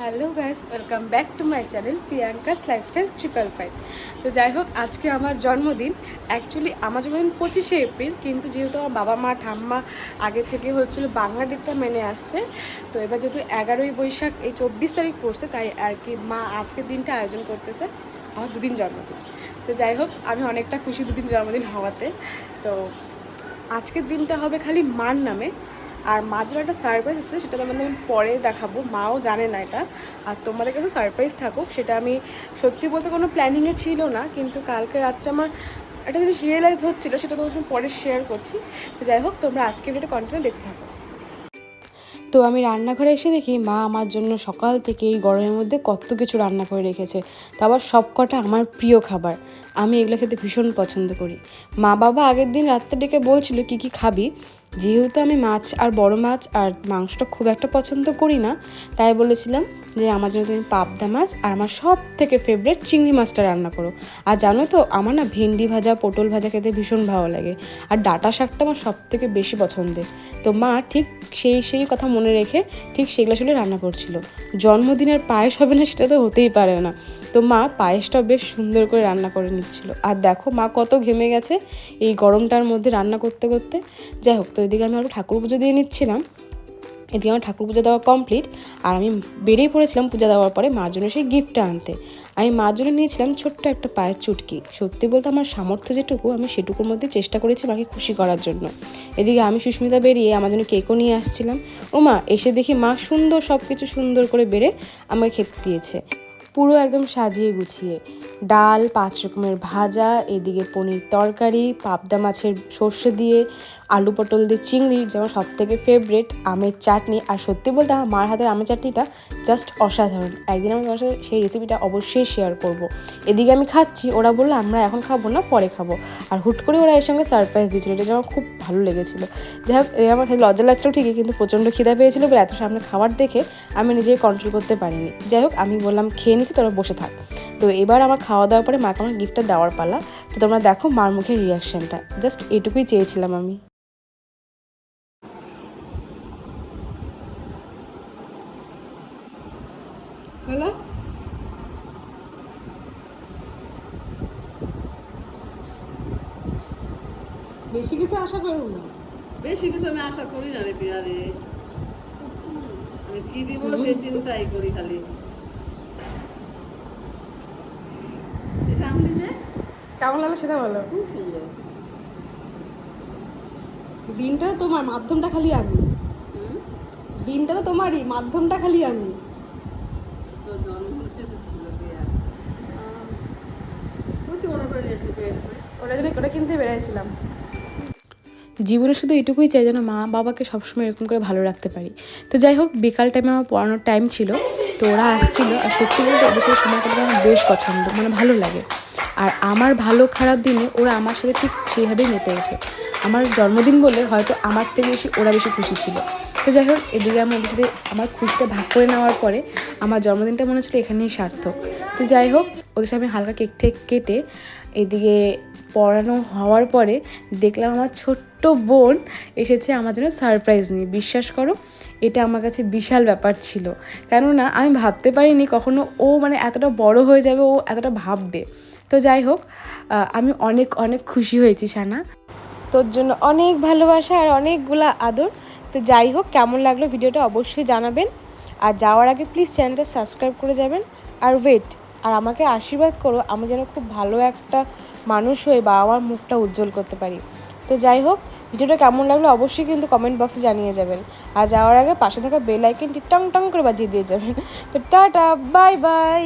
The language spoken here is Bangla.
Hello guys, welcome back to my channel Priyanka's lifestyle triple five. তো যাই হোক, আজকে আমার জন্মদিন। অ্যাকচুয়ালি আমার জন্মদিন পঁচিশে এপ্রিল, কিন্তু যেহেতু আমার বাবা, মা, ঠাম্মা আগে থেকে হচ্ছিল বাংলা ডেটটা মেনে আসছে, তো এবার যেহেতু এগারোই বৈশাখ, এই চব্বিশ তারিখ পড়ছে, তাই আর কি মা আজকের দিনটা আয়োজন করতেছে, আমার দুদিন জন্মদিন। তো যাই হোক, আমি অনেকটা খুশি দুদিন জন্মদিন হওয়াতে। তো আজকের দিনটা হবে খালি মার নামে আর জন্য একটা সারপ্রাইজ আছে, সেটা তোমাদের আমি পরে দেখাবো। মাও জানে না এটা। আর তোমাদের কাছে সারপ্রাইজ থাকুক, সেটা আমি সত্যি বলতে কোনো প্ল্যানিংয়ে ছিল না, কিন্তু কালকে রাত্রে আমার একটা জিনিস রিয়েলাইজ হচ্ছিল, সেটা তোমার সঙ্গে পরে শেয়ার করছি। যাই হোক, তোমরা আজকে ভিডিওটা কন্টিনিউ দেখতে থাকো। তো আমি রান্নাঘরে এসে দেখি মা আমার জন্য সকাল থেকে এই গরমের মধ্যে কত কিছু রান্না করে রেখেছে। তারপর সব কটা আমার প্রিয় খাবার। আমি এগুলো খেতে ভীষণ পছন্দ করি। মা বাবা আগের দিন রাত্রে ডেকে বলছিল, কি কি খাবি? যেহেতু আমি মাছ আর বড় মাছ আর মাংসটা খুব একটা পছন্দ করি না, তাই বলেছিলাম যে আমার জন্য তুমি পাবদা মাছ আর আমার সব থেকে ফেভারিট চিংড়ি মাছটা রান্না করো। আর জানো তো, আমার না ভেন্ডি ভাজা, পটল ভাজা খেতে ভীষণ ভালো লাগে। আর ডাটা শাকটা আমার সব থেকে বেশি পছন্দের। তো মা ঠিক সেই সেই কথা মনে রেখে ঠিক সেগুলো আসলে রান্না করছিল। জন্মদিনের পায়েস হবে না সেটা তো হতেই পারে না। তো মা পায়েসটাও বেশ সুন্দর করে রান্না করে নিচ্ছিল। আর দেখো মা কত ঘেমে গেছে এই গরমটার মধ্যে রান্না করতে করতে। যাই হোক, তো এদিকে আমি আরও ঠাকুর পুজো দিয়ে নিচ্ছিলাম। এদিকে আমার ঠাকুর পুজো দেওয়া কমপ্লিট আর আমি বেরিয়ে পড়েছিলাম পূজা দেওয়ার পরে মার জন্য সেই গিফটটা আনতে। আমি মার জন্য নিয়েছিলাম ছোট্ট একটা পায়ের চুটকি। সত্যি বলতে আমার সামর্থ্য যেটুকু, আমি সেটুকুর মধ্যে চেষ্টা করেছি মাকে খুশি করার জন্য। এদিকে আমি সুস্মিতা বেরিয়ে আমার জন্য কেকও নিয়ে আসছিলাম। ও মা, এসে দেখি মা সুন্দর সব কিছু সুন্দর করে বেড়ে আমাকে খেতে দিয়েছে। পুরো একদম সাজিয়ে গুছিয়ে। ডাল, পাঁচ রকমের ভাজা, এদিকে পনির তরকারি, পাবদা মাছের সর্ষে দিয়ে আলু পটল দিয়ে চিংড়ি যেমন সব থেকে ফেভারেট আমের চাটনি। আর সত্যি বলতে মার হাতের আমের চাটনিটা জাস্ট অসাধারণ। একদিন আমি তোমার সাথে সেই রেসিপিটা অবশ্যই শেয়ার করব। এদিকে আমি খাচ্ছি, ওরা বলল, আমরা এখন খাব না, পরে খাব। আর হুট করে ওরা এর সঙ্গে সারপ্রাইজ দিয়েছিল। এটা আমার খুব ভালো লেগেছিল। যাই হোক আমার লজ্জা লাগছিল ঠিকই, কিন্তু প্রচণ্ড খিদা পেয়েছিল বলে এত সামনে খাবার দেখে আমি নিজেই কন্ট্রোল করতে পারিনি। যাই হোক, আমি বললাম, খেয়ে নিচ্ছি, তোরা বসে থাক। তো এবার আমার খাওয়া দাওয়ার পরে মাকে আমার গিফটটা দেওয়ার পালা। তো তোমরা দেখো মার মুখের রিয়াকশানটা জাস্ট এটুকুই চেয়েছিলাম আমি। হ্যালো? বেশি কিছু আশা করুন না। বেশি কিছু আমি আশা করি না রে বিয়ারে আমি কি দিব সে চিন্তাই করি খালি। এটা আমি যে? কেমন লাগল সেটা বলো। খুব সুন্দর। দিনটা তোমার মাধ্যমটা খালি আমি? দিনটা তো তোমারই মাধ্যমটা খালি আমি তো জন্মদিনে তো ছিল বিয়া তুই তো ওরা করে নিয়ে আসলি জন্য ওটা কিনতে বেড়াইছিলাম জীবনে শুধু এটুকুই চাই যেন মা বাবাকে সবসময় এরকম করে ভালো রাখতে পারি। তো যাই হোক, বিকাল টাইমে আমার পড়ানোর টাইম ছিল। তো ওরা আসছিল। আর সত্যি বলতে ওদের সাথে সময় কাটাতে আমার বেশ পছন্দ। মানে ভালো লাগে। আর আমার ভালো খারাপ দিনে ওরা আমার সাথে ঠিক সেইভাবেই মেতে ওঠে। আমার জন্মদিন বলে হয়তো আমার থেকে বেশি ওরা বেশি খুশি ছিল। তো যাই হোক, এদিকে আমি ওদের সাথে আমার খুশিটা ভাগ করে নেওয়ার পরে আমার জন্মদিনটা মনে হচ্ছিল এখানেই সার্থক। তো যাই হোক ওদের আমি হালকা কেক ঠেক কেটে এদিকে পড়ানো হওয়ার পরে দেখলাম আমার ছোট্ট বোন এসেছে আমার জন্য সারপ্রাইজ নিয়ে। বিশ্বাস করো, এটা আমার কাছে বিশাল ব্যাপার ছিল। কেননা আমি ভাবতে পারিনি কখনো ও মানে এতটা বড় হয়ে যাবে, ও এতটা ভাববে। তো যাই হোক আমি অনেক অনেক খুশি হয়েছি সানা। তোর জন্য অনেক ভালোবাসা আর অনেকগুলা আদর। তো যাই হোক, কেমন লাগল ভিডিওটা অবশ্যই জানাবেন। আর যাওয়ার আগে প্লিজ চ্যানেলটা সাবস্ক্রাইব করে যাবেন। আর ওয়েট আর আমাকে আশীর্বাদ করো, আমি যেন খুব ভালো একটা মানুষ হয়ে বা আমার মুখটা উজ্জ্বল করতে পারি। তো যাই হোক, ভিডিওটা কেমন লাগল অবশ্যই কিন্তু কমেন্ট বক্সে জানিয়ে যাবেন। আর যাওয়ার আগে পাশে থাকা বেল আইকনটি টং টং করে বাজিয়ে দিয়ে যাবেন। তো টাটা বাই বাই